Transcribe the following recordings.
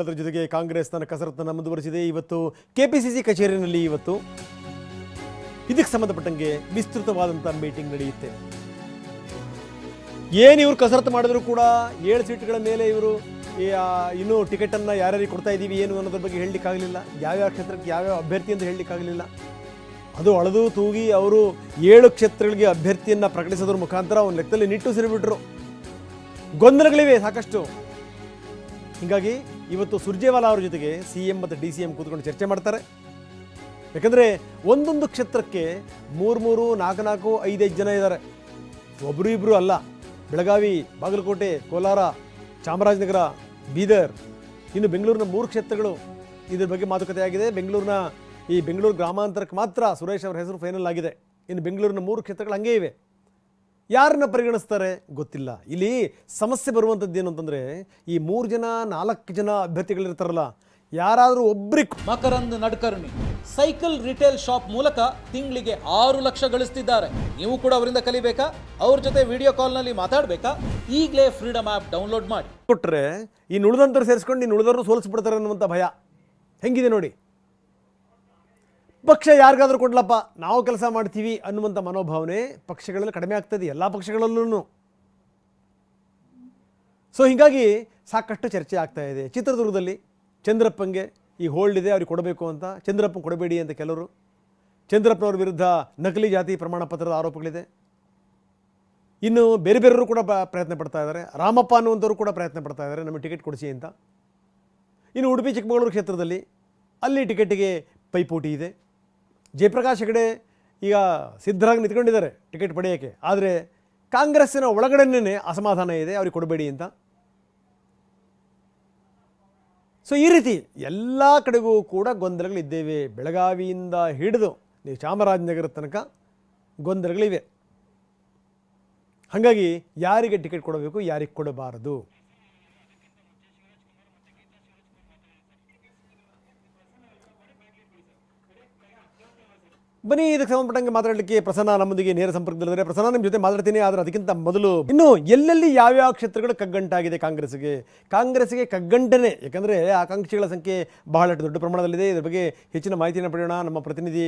ಎಲ್ಲದರ ಜೊತೆಗೆ ಕಾಂಗ್ರೆಸ್ ತನ್ನ ಕಸರತ್ತನ್ನು ಮುಂದುವರಿಸಿದೆ. ಇವತ್ತು ಕೆಪಿಸಿಸಿ ಕಚೇರಿಯಲ್ಲಿ ಇವತ್ತು ಇದಕ್ಕೆ ಸಂಬಂಧಪಟ್ಟಂಗೆ ವಿಸ್ತೃತವಾದಂಥ ಮೀಟಿಂಗ್ ನಡೆಯುತ್ತೆ. ಏನು ಇವರು ಕಸರತ್ತು ಮಾಡಿದ್ರು ಕೂಡ ಏಳು ಸೀಟ್ಗಳ ಮೇಲೆ ಇವರು ಇನ್ನೂ ಟಿಕೆಟ್ ಇನ್ನೂ ಟಿಕೆಟನ್ನು ಯಾರ್ಯಾರಿಗೆ ಕೊಡ್ತಾ ಇದ್ದೀವಿ, ಏನು ಅನ್ನೋದ್ರ ಬಗ್ಗೆ ಹೇಳಲಿಕ್ಕಾಗಲಿಲ್ಲ. ಯಾವ್ಯಾವ ಕ್ಷೇತ್ರಕ್ಕೆ ಯಾವ್ಯಾವ ಅಭ್ಯರ್ಥಿ ಅಂತ ಹೇಳಲಿಕ್ಕಾಗಲಿಲ್ಲ. ಅದು ಅಳದು ತೂಗಿ ಅವರು ಏಳು ಕ್ಷೇತ್ರಗಳಿಗೆ ಅಭ್ಯರ್ಥಿಯನ್ನು ಪ್ರಕಟಿಸೋದ್ರ ಮುಖಾಂತರ ಒಂದು ಲೆಕ್ಕದಲ್ಲಿ ನಿಟ್ಟು ಸಿರಿಬಿಟ್ರು ಗೊಂದಲಗಳಿವೆ ಸಾಕಷ್ಟು. ಹೀಗಾಗಿ ಇವತ್ತು ಸುರ್ಜೇವಾಲಾ ಅವರ ಜೊತೆಗೆ ಸಿ ಎಂ ಮತ್ತು ಡಿ ಸಿ ಎಂ ಕೂತ್ಕೊಂಡು ಚರ್ಚೆ ಮಾಡ್ತಾರೆ. ಯಾಕಂದರೆ ಒಂದೊಂದು ಕ್ಷೇತ್ರಕ್ಕೆ ಮೂರು ಮೂರು, ನಾಲ್ಕು ನಾಲ್ಕು, ಐದೈದು ಜನ ಇದ್ದಾರೆ. ಒಬ್ಬರು ಇಬ್ಬರು ಅಲ್ಲ. ಬೆಳಗಾವಿ, ಬಾಗಲಕೋಟೆ, ಕೋಲಾರ, ಚಾಮರಾಜನಗರ, ಬೀದರ್, ಇನ್ನು ಬೆಂಗಳೂರಿನ ಮೂರು ಕ್ಷೇತ್ರಗಳು ಇದ್ರ ಬಗ್ಗೆ ಮಾತುಕತೆ ಆಗಿದೆ. ಬೆಂಗಳೂರಿನ ಈ ಬೆಂಗಳೂರು ಗ್ರಾಮಾಂತರಕ್ಕೆ ಮಾತ್ರ ಸುರೇಶ್ ಅವರ ಹೆಸರು ಫೈನಲ್ ಆಗಿದೆ. ಇನ್ನು ಬೆಂಗಳೂರಿನ ಮೂರು ಕ್ಷೇತ್ರಗಳು ಹಂಗೇ ಇವೆ. ಯಾರನ್ನ ಪರಿಗಣಿಸ್ತಾರೆ? ಗೊತ್ತಿಲ್ಲ. ಇಲ್ಲಿ ಸಮಸ್ಯೆ ಬರುವಂಥದ್ದು ಏನು ಅಂತಂದರೆ ಈ ಮೂರು ಜನ ನಾಲ್ಕು ಜನ ಅಭ್ಯರ್ಥಿಗಳಿರ್ತಾರಲ್ಲ ಯಾರಾದರೂ ಒಬ್ರಿಗೆ Makarand Nadkarni cycle retail shop ಮೂಲಕ ತಿಂಗಳಿಗೆ ಆರು ಲಕ್ಷ ಗಳಿಸ್ತಿದ್ದಾರೆ. ನೀವು ಕೂಡ ಅವರಿಂದ ಕಲಿಬೇಕಾ? ಅವ್ರ ಜೊತೆ ವಿಡಿಯೋ ಕಾಲ್ನಲ್ಲಿ ಮಾತಾಡಬೇಕಾ? ಈಗಲೇ ಫ್ರೀಡಮ್ ಆ್ಯಪ್ ಡೌನ್ಲೋಡ್ ಮಾಡಿ. ಕೊಟ್ಟರೆ ಈ ನುಳಿದಂತರು ಸೇರಿಸ್ಕೊಂಡು ನೀನು ಉಳಿದವ್ರನ್ನ ಸೋಲಿಸ್ಬಿಡ್ತಾರೆ ಅನ್ನುವಂಥ ಭಯ. ಹೆಂಗಿದೆ ನೋಡಿ? ಪಕ್ಷ ಯಾರಿಗಾದರೂ ಕೊಡ್ಲಪ್ಪ. ನಾವು ಕೆಲಸ ಮಾಡ್ತೀವಿ ಅನ್ನುವಂಥ ಮನೋಭಾವನೆ ಪಕ್ಷಗಳಲ್ಲಿ ಕಡಿಮೆ ಆಗ್ತದೆ ಎಲ್ಲ ಪಕ್ಷಗಳಲ್ಲೂ ಸೊ ಹೀಗಾಗಿ ಸಾಕಷ್ಟು ಚರ್ಚೆ ಆಗ್ತಾ ಇದೆ. ಚಿತ್ರದುರ್ಗದಲ್ಲಿ ಚಂದ್ರಪ್ಪಂಗೆ ಈ ಹೋಲ್ಡ್ ಇದೆ, ಅವ್ರಿಗೆ ಕೊಡಬೇಕು ಅಂತ. ಚಂದ್ರಪ್ಪ ಕೊಡಬೇಡಿ ಅಂತ ಕೆಲವರು. ಚಂದ್ರಪ್ಪನವ್ರ ವಿರುದ್ಧ ನಕಲಿ ಜಾತಿ ಪ್ರಮಾಣ ಪತ್ರದ ಆರೋಪಗಳಿದೆ. ಇನ್ನು ಬೇರೆ ಬೇರೆಯವರು ಕೂಡ ಪ್ರಯತ್ನ ಪಡ್ತಾ ಇದ್ದಾರೆ. ರಾಮಪ್ಪ ಅನ್ನುವಂಥವ್ರು ಕೂಡ ಪ್ರಯತ್ನ ಪಡ್ತಾ ಇದ್ದಾರೆ. ನಮಗೆ ಟಿಕೆಟ್ ಕೊಡಿಸಿ ಅಂತ. ಇನ್ನು ಉಡುಪಿ ಚಿಕ್ಕಮಗಳೂರು ಕ್ಷೇತ್ರದಲ್ಲಿ ಅಲ್ಲಿ ಟಿಕೆಟಿಗೆ ಪೈಪೋಟಿ ಇದೆ. ಜಯಪ್ರಕಾಶ್ ಹೆಗಡೆ ಈಗ ಸಿದ್ಧರಾಗಿ ನಿಂತ್ಕೊಂಡಿದ್ದಾರೆ ಟಿಕೆಟ್ ಪಡೆಯೋಕ್ಕೆ. ಆದರೆ ಕಾಂಗ್ರೆಸ್ಸಿನ ಒಳಗಡೆನೇ ಅಸಮಾಧಾನ ಇದೆ, ಅವ್ರಿಗೆ ಕೊಡಬೇಡಿ ಅಂತ. ಸೊ ಈ ರೀತಿ ಎಲ್ಲ ಕಡೆಗೂ ಕೂಡ ಗೊಂದಲಗಳಿದ್ದೇವೆ. ಬೆಳಗಾವಿಯಿಂದ ಹಿಡಿದು ನೀವು ಚಾಮರಾಜನಗರ ತನಕ ಗೊಂದಲಗಳಿವೆ. ಹಾಗಾಗಿ ಯಾರಿಗೆ ಟಿಕೆಟ್ ಕೊಡಬೇಕು, ಯಾರಿಗೆ ಕೊಡಬಾರದು? ಬನ್ನಿ, ಇದಕ್ಕೆ ಸಂಬಂಧಪಟ್ಟಂಗೆ ಮಾತಾಡಲಿಕ್ಕೆ ಪ್ರಸನ್ನ ನಮ್ಮೊಂದಿಗೆ ನೇರ ಸಂಪರ್ಕದಲ್ಲಿದ್ದಾರೆ. ಪ್ರಸನ್ನ ನಿಮ್ಮ ಜೊತೆ ಮಾತಾಡ್ತೀನಿ, ಆದರೆ ಅದಕ್ಕಿಂತ ಮೊದಲು ಇನ್ನು ಎಲ್ಲೆಲ್ಲಿ ಯಾವ್ಯಾವ ಕ್ಷೇತ್ರಗಳು ಕಗ್ಗಂಟಾಗಿದೆ ಕಾಂಗ್ರೆಸ್ಗೆ ಕಾಂಗ್ರೆಸ್ಗೆ ಕಗ್ಗಂಟನೆ, ಯಾಕಂದರೆ ಆಕಾಂಕ್ಷಿಗಳ ಸಂಖ್ಯೆ ಬಹಳಷ್ಟು ದೊಡ್ಡ ಪ್ರಮಾಣದಲ್ಲಿದೆ. ಇದರ ಬಗ್ಗೆ ಹೆಚ್ಚಿನ ಮಾಹಿತಿಯನ್ನು ಪಡೆಯೋಣ. ನಮ್ಮ ಪ್ರತಿನಿಧಿ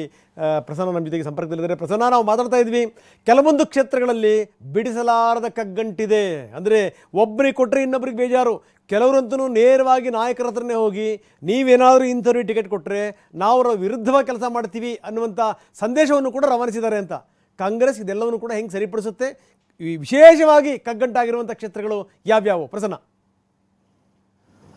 ಪ್ರಸನ್ನ ನಮ್ಮ ಜೊತೆಗೆ ಸಂಪರ್ಕದಲ್ಲಿದ್ದಾರೆ. ಪ್ರಸನ್ನ, ನಾವು ಮಾತಾಡ್ತಾ ಇದ್ವಿ. ಕೆಲವೊಂದು ಕ್ಷೇತ್ರಗಳಲ್ಲಿ ಬಿಡಿಸಲಾರದ ಕಗ್ಗಂಟಿದೆ. ಅಂದರೆ ಒಬ್ಬರಿಗೆ ಕೊಟ್ಟರೆ ಇನ್ನೊಬ್ರಿಗೆ ಬೇಜಾರು. ಕೆಲವರಂತೂ ನೇರವಾಗಿ ನಾಯಕರ ಹತ್ರನೇ ಹೋಗಿ ನೀವೇನಾದರೂ ಇಂಥವ್ರಿಗೆ ಟಿಕೆಟ್ ಕೊಟ್ಟರೆ ನಾವು ಅವರ ವಿರುದ್ಧವಾಗಿ ಕೆಲಸ ಮಾಡ್ತೀವಿ ಅನ್ನುವಂಥ ಸಂದೇಶವನ್ನು ಕೂಡ ರವಾನಿಸಿದ್ದಾರೆ ಅಂತ. ಕಾಂಗ್ರೆಸ್ ಇದೆಲ್ಲವನ್ನು ಕೂಡ ಹೆಂಗೆ ಸರಿಪಡಿಸುತ್ತೆ? ವಿಶೇಷವಾಗಿ ಕಗ್ಗಂಟಾಗಿರುವಂಥ ಕ್ಷೇತ್ರಗಳು ಯಾವ್ಯಾವು? ಪ್ರಸನ್ನ.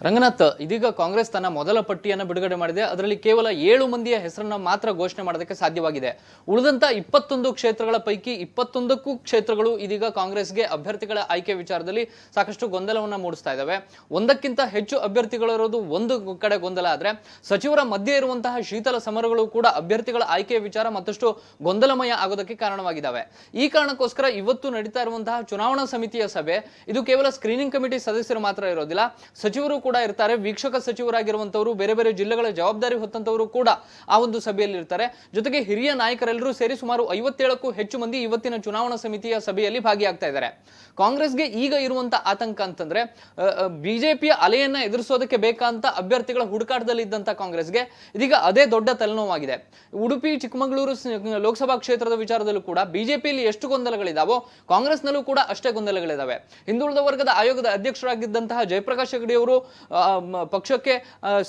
ರಂಗನಾಥ್, ಇದೀಗ ಕಾಂಗ್ರೆಸ್ ತನ್ನ ಮೊದಲ ಪಟ್ಟಿಯನ್ನು ಬಿಡುಗಡೆ ಮಾಡಿದೆ. ಅದರಲ್ಲಿ ಕೇವಲ ಏಳು ಮಂದಿಯ ಹೆಸರನ್ನ ಮಾತ್ರ ಘೋಷಣೆ ಮಾಡೋದಕ್ಕೆ ಸಾಧ್ಯವಾಗಿದೆ. ಉಳಿದಂತ ಇಪ್ಪತ್ತೊಂದು ಕ್ಷೇತ್ರಗಳ ಪೈಕಿ ಇಪ್ಪತ್ತೊಂದಕ್ಕೂ ಕ್ಷೇತ್ರಗಳು ಇದೀಗ ಕಾಂಗ್ರೆಸ್ಗೆ ಅಭ್ಯರ್ಥಿಗಳ ಆಯ್ಕೆ ವಿಚಾರದಲ್ಲಿ ಸಾಕಷ್ಟು ಗೊಂದಲವನ್ನ ಮೂಡಿಸ್ತಾ ಇದ್ದಾವೆ ಒಂದಕ್ಕಿಂತ ಹೆಚ್ಚು ಅಭ್ಯರ್ಥಿಗಳಿರೋದು ಒಂದು ಕಡೆ ಗೊಂದಲ ಆದ್ರೆ, ಸಚಿವರ ಮಧ್ಯೆ ಇರುವಂತಹ ಶೀತಲ ಸಮರಗಳು ಕೂಡ ಅಭ್ಯರ್ಥಿಗಳ ಆಯ್ಕೆ ವಿಚಾರ ಮತ್ತಷ್ಟು ಗೊಂದಲಮಯ ಆಗೋದಕ್ಕೆ ಕಾರಣವಾಗಿದ್ದಾವೆ ಈ ಕಾರಣಕ್ಕೋಸ್ಕರ ಇವತ್ತು ನಡೀತಾ ಇರುವಂತಹ ಚುನಾವಣಾ ಸಮಿತಿಯ ಸಭೆ, ಇದು ಕೇವಲ ಸ್ಕ್ರೀನಿಂಗ್ ಕಮಿಟಿ ಸದಸ್ಯರು ಮಾತ್ರ ಇರೋದಿಲ್ಲ. ಸಚಿವರು ಇರ್ತಾರೆ. ವೀಕ್ಷಕ ಸಚಿವರಾಗಿರುವಂತವರು ಬೇರೆ ಬೇರೆ ಜಿಲ್ಲೆಗಳ ಜವಾಬ್ದಾರಿ ಹೊತ್ತಂತವರು ಕೂಡ ಆ ಒಂದು ಸಭೆಯಲ್ಲಿ ಇರ್ತಾರೆ. ಜೊತೆಗೆ ಹಿರಿಯ ನಾಯಕರೆಲ್ಲರೂ ಸೇರಿ ಸುಮಾರು ಐವತ್ತೇಳಕ್ಕೂ ಹೆಚ್ಚು ಮಂದಿ ಇವತ್ತಿನ ಚುನಾವಣಾ ಸಮಿತಿಯ ಸಭೆಯಲ್ಲಿ ಭಾಗಿಯಾಗ್ತಾ ಇದ್ದಾರೆ. ಕಾಂಗ್ರೆಸ್ಗೆ ಈಗ ಇರುವಂತ ಆತಂಕ ಅಂತಂದ್ರೆ ಬಿಜೆಪಿಯ ಅಲೆಯನ್ನ ಎದುರಿಸೋದಕ್ಕೆ ಬೇಕಂತ ಅಭ್ಯರ್ಥಿಗಳ ಹುಡುಕಾಟದಲ್ಲಿ ಇದ್ದಂತ ಕಾಂಗ್ರೆಸ್ಗೆ ಇದೀಗ ಅದೇ ದೊಡ್ಡ ತಲೆನೋವಾಗಿದೆ. ಉಡುಪಿ, ಚಿಕ್ಕಮಗಳೂರು ಲೋಕಸಭಾ ಕ್ಷೇತ್ರದ ವಿಚಾರದಲ್ಲೂ ಕೂಡ ಬಿಜೆಪಿಯಲ್ಲಿ ಎಷ್ಟು ಗೊಂದಲಗಳಿದಾವೋ, ಕಾಂಗ್ರೆಸ್ನಲ್ಲೂ ಕೂಡ ಅಷ್ಟೇ ಗೊಂದಲಗಳಿದಾವೆ. ಹಿಂದುಳಿದ ವರ್ಗದ ಆಯೋಗದ ಅಧ್ಯಕ್ಷರಾಗಿದ್ದಂತಹ ಜಯಪ್ರಕಾಶ್ ಹೆಗಡೆ ಅವರು ಪಕ್ಷಕ್ಕೆ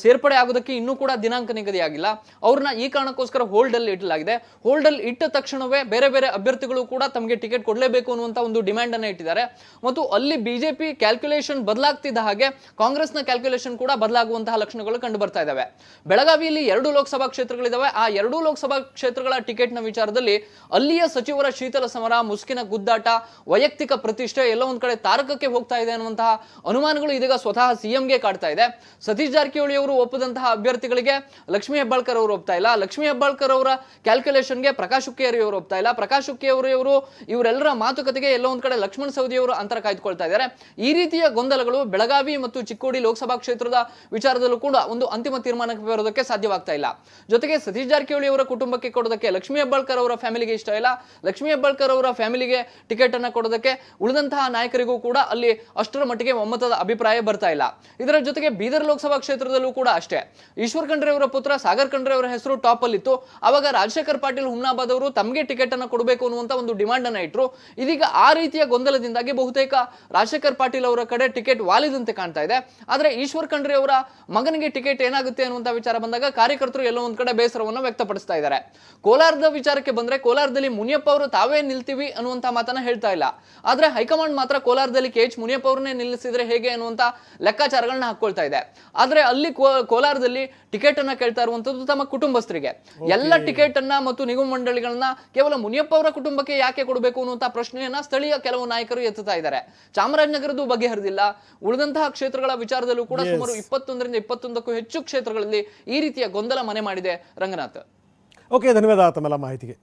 ಸೇರ್ಪಡೆ ಆಗೋದಕ್ಕೆ ಇನ್ನೂ ಕೂಡ ದಿನಾಂಕ ನಿಗದಿಯಾಗಿಲ್ಲ. ಅವ್ರನ್ನ ಈ ಕಾರಣಕ್ಕೋಸ್ಕರ ಹೋಲ್ಡ್ ಅಲ್ಲಿ ಇಡಲಾಗಿದೆ. ಹೋಲ್ಡ್ ಅಲ್ಲಿ ಇಟ್ಟ ತಕ್ಷಣವೇ ಬೇರೆ ಬೇರೆ ಅಭ್ಯರ್ಥಿಗಳು ಕೂಡ ತಮಗೆ ಟಿಕೆಟ್ ಕೊಡಲೇಬೇಕು ಅನ್ನುವಂತ ಒಂದು ಡಿಮ್ಯಾಂಡ್ ಅನ್ನ ಇಟ್ಟಿದ್ದಾರೆ. ಮತ್ತು ಅಲ್ಲಿ ಬಿಜೆಪಿ ಕ್ಯಾಲ್ಕುಲೇಷನ್ ಬದಲಾಗ್ತಿದ್ದ ಹಾಗೆ ಕಾಂಗ್ರೆಸ್ನ ಕ್ಯಾಲ್ಕುಲೇಷನ್ ಕೂಡ ಬದಲಾಗುವಂತಹ ಲಕ್ಷಣಗಳು ಕಂಡು ಬರ್ತಾ ಇದ್ದಾವೆ. ಬೆಳಗಾವಿಯಲ್ಲಿ ಎರಡು ಲೋಕಸಭಾ ಕ್ಷೇತ್ರಗಳಿದಾವೆ ಆ ಎರಡು ಲೋಕಸಭಾ ಕ್ಷೇತ್ರಗಳ ಟಿಕೆಟ್ನ ವಿಚಾರದಲ್ಲಿ ಅಲ್ಲಿಯ ಸಚಿವರ ಶೀತಲ ಸಮರ, ಮುಸ್ಕಿನ ಗುದ್ದಾಟ, ವೈಯಕ್ತಿಕ ಪ್ರತಿಷ್ಠೆ ಎಲ್ಲ ಒಂದ್ ಕಡೆ ತಾರಕಕ್ಕೆ ಹೋಗ್ತಾ ಇದೆ ಅನ್ನುವಂತಹ ಅನುಮಾನಗಳು ಇದೀಗ ಸ್ವತಃ ಸಿಎಂಗೆ ಕಾಡ್ತಾ ಇದೆ. ಸತೀಶ್ ಜಾರಕಿಹೊಳಿ ಅವರು ಒಪ್ಪದಂತಹ ಅಭ್ಯರ್ಥಿಗಳಿಗೆ ಲಕ್ಷ್ಮೀ ಹೆಬ್ಬಾಳ್ಕರ್ ಅವರು ಒಪ್ತಾ ಇಲ್ಲ. ಲಕ್ಷ್ಮೀ ಹೆಬ್ಬಾಳ್ಕರ್ ಅವರ ಕ್ಯಾಲ್ಕುಲೇಷನ್ಗೆ ಪ್ರಕಾಶ್ ಹುಕ್ಕೇರಿ ಅವರು ಒಪ್ತಾ ಇಲ್ಲ. ಪ್ರಕಾಶ್ ಹುಕ್ಕೇರಿ ಅವರು ಇವರೆಲ್ಲರ ಮಾತುಕತೆಗೆ ಎಲ್ಲೋ ಒಂದ್ ಕಡೆ ಲಕ್ಷ್ಮಣ್ ಸವದಿ ಅವರು ಅಂತರ ಕಾಯ್ದುಕೊಳ್ತಾ ಇದ್ದಾರೆ. ಈ ರೀತಿಯ ಗೊಂದಲಗಳು ಬೆಳಗಾವಿ ಮತ್ತು ಚಿಕ್ಕೋಡಿ ಲೋಕಸಭಾ ಕ್ಷೇತ್ರದ ವಿಚಾರದಲ್ಲೂ ಕೂಡ ಒಂದು ಅಂತಿಮ ತೀರ್ಮಾನಕ್ಕೆ ಬರೋದಕ್ಕೆ ಸಾಧ್ಯವಾಗ್ತಾ ಇಲ್ಲ. ಜೊತೆಗೆ ಸತೀಶ್ ಜಾರಕಿಹೊಳಿ ಅವರ ಕುಟುಂಬಕ್ಕೆ ಕೊಡೋದಕ್ಕೆ ಲಕ್ಷ್ಮೀ ಹೆಬ್ಬಾಳ್ಕರ್ ಅವರ ಫ್ಯಾಮಿಲಿಗೆ ಇಷ್ಟ ಇಲ್ಲ. ಲಕ್ಷ್ಮೀ ಹೆಬ್ಬಾಳ್ಕರ್ ಅವರ ಫ್ಯಾಮಿಲಿಗೆ ಟಿಕೆಟ್ ಅನ್ನು ಕೊಡೋದಕ್ಕೆ ಉಳಿದಂತಹ ನಾಯಕರಿಗೂ ಕೂಡ ಅಲ್ಲಿ ಅಷ್ಟರ ಮಟ್ಟಿಗೆ ಒಮ್ಮತದ ಅಭಿಪ್ರಾಯ ಬರ್ತಾ ಇಲ್ಲ. ಇದರ ಜೊತೆಗೆ ಬೀದರ್ ಲೋಕಸಭಾ ಕ್ಷೇತ್ರದಲ್ಲೂ ಕೂಡ ಅಷ್ಟೇ. ಈಶ್ವರ್ ಖಂಡ್ರೆ ಅವರ ಪುತ್ರ ಸಾಗರ್ ಖಂಡ್ರೆ ಅವರ ಹೆಸರು ಟಾಪ್ ಅಲ್ಲಿ ಇತ್ತು. ಅವಾಗ ರಾಜಶೇಖರ್ ಪಾಟೀಲ್ ಹುಮ್ನಾಬಾದ್ ಅವರು ತಮಗೆ ಟಿಕೆಟ್ ಅನ್ನು ಕೊಡಬೇಕು ಅನ್ನುವಂತ ಒಂದು ಡಿಮಾಂಡ್ ಅನ್ನ ಇಟ್ರು. ಇದೀಗ ಆ ರೀತಿಯ ಗೊಂದಲದಿಂದಾಗಿ ಬಹುತೇಕ ರಾಜಶೇಖರ್ ಪಾಟೀಲ್ ಅವರ ಕಡೆ ಟಿಕೆಟ್ ವಾಲಿದಂತೆ ಕಾಣ್ತಾ ಇದೆ. ಆದ್ರೆ ಈಶ್ವರ್ ಖಂಡ್ರೆ ಅವರ ಮಗನಿಗೆ ಟಿಕೆಟ್ ಏನಾಗುತ್ತೆ ಅನ್ನುವಂತ ವಿಚಾರ ಬಂದಾಗ ಕಾರ್ಯಕರ್ತರು ಎಲ್ಲೋ ಒಂದ್ ಕಡೆ ಬೇಸರವನ್ನು ವ್ಯಕ್ತಪಡಿಸ್ತಾ ಇದ್ದಾರೆ. ಕೋಲಾರದ ವಿಚಾರಕ್ಕೆ ಬಂದ್ರೆ ಕೋಲಾರದಲ್ಲಿ ಮುನಿಯಪ್ಪ ಅವರು ತಾವೇ ನಿಲ್ತೀವಿ ಅನ್ನುವಂತ ಮಾತನ್ನ ಹೇಳ್ತಾ ಇಲ್ಲ. ಆದ್ರೆ ಹೈಕಮಾಂಡ್ ಮಾತ್ರ ಕೋಲಾರದಲ್ಲಿ ಕೆ ಎಚ್ ಮುನಿಯಪ್ಪ ಅವರನ್ನೇ ನಿಲ್ಲಿಸಿದ್ರೆ ಹೇಗೆ ಅನ್ನುವಂತ ಲೆಕ್ಕಾಚಾರಗಳನ್ನ ಹಾಕೊಳ್ತಾ ಇದೆ. ಆದ್ರೆ ಅಲ್ಲಿ ಕೋಲಾರದಲ್ಲಿ ಟಿಕೆಟ್ ಅನ್ನ ಕೇಳ್ತಾ ಇರುವಂತದ್ದು ತಮ್ಮ ಕುಟುಂಬಸ್ಥರಿಗೆ. ಎಲ್ಲ ಟಿಕೆಟ್ ಅನ್ನ ಮತ್ತು ನಿಗಮ ಮಂಡಳಿಗಳನ್ನ ಕೇವಲ ಮುನಿಯಪ್ಪ ಅವರ ಕುಟುಂಬಕ್ಕೆ ಯಾಕೆ ಕೊಡಬೇಕು ಅನ್ನುವಂತ ಪ್ರಶ್ನೆಯನ್ನ ಸ್ಥಳೀಯ ಕೆಲವು ನಾಯಕರು ಎತ್ತುತ್ತಾ ಇದ್ದಾರೆ. ಚಾಮರಾಜನಗರದ್ದು ಬಗೆಹರಿದಿಲ್ಲ. ಉಳಿದಂತಹ ಕ್ಷೇತ್ರಗಳ ವಿಚಾರದಲ್ಲೂ ಕೂಡ ಸುಮಾರು ಇಪ್ಪತ್ತೊಂದರಿಂದ ಇಪ್ಪತ್ತೊಂದಕ್ಕೂ ಹೆಚ್ಚು ಕ್ಷೇತ್ರಗಳಲ್ಲಿ ಈ ರೀತಿಯ ಗೊಂದಲ ಮನೆ ಮಾಡಿದೆ ರಂಗನಾಥ್. ಓಕೆ ಧನ್ಯವಾದ ತಮ್ಮೆಲ್ಲ ಮಾಹಿತಿಗೆ.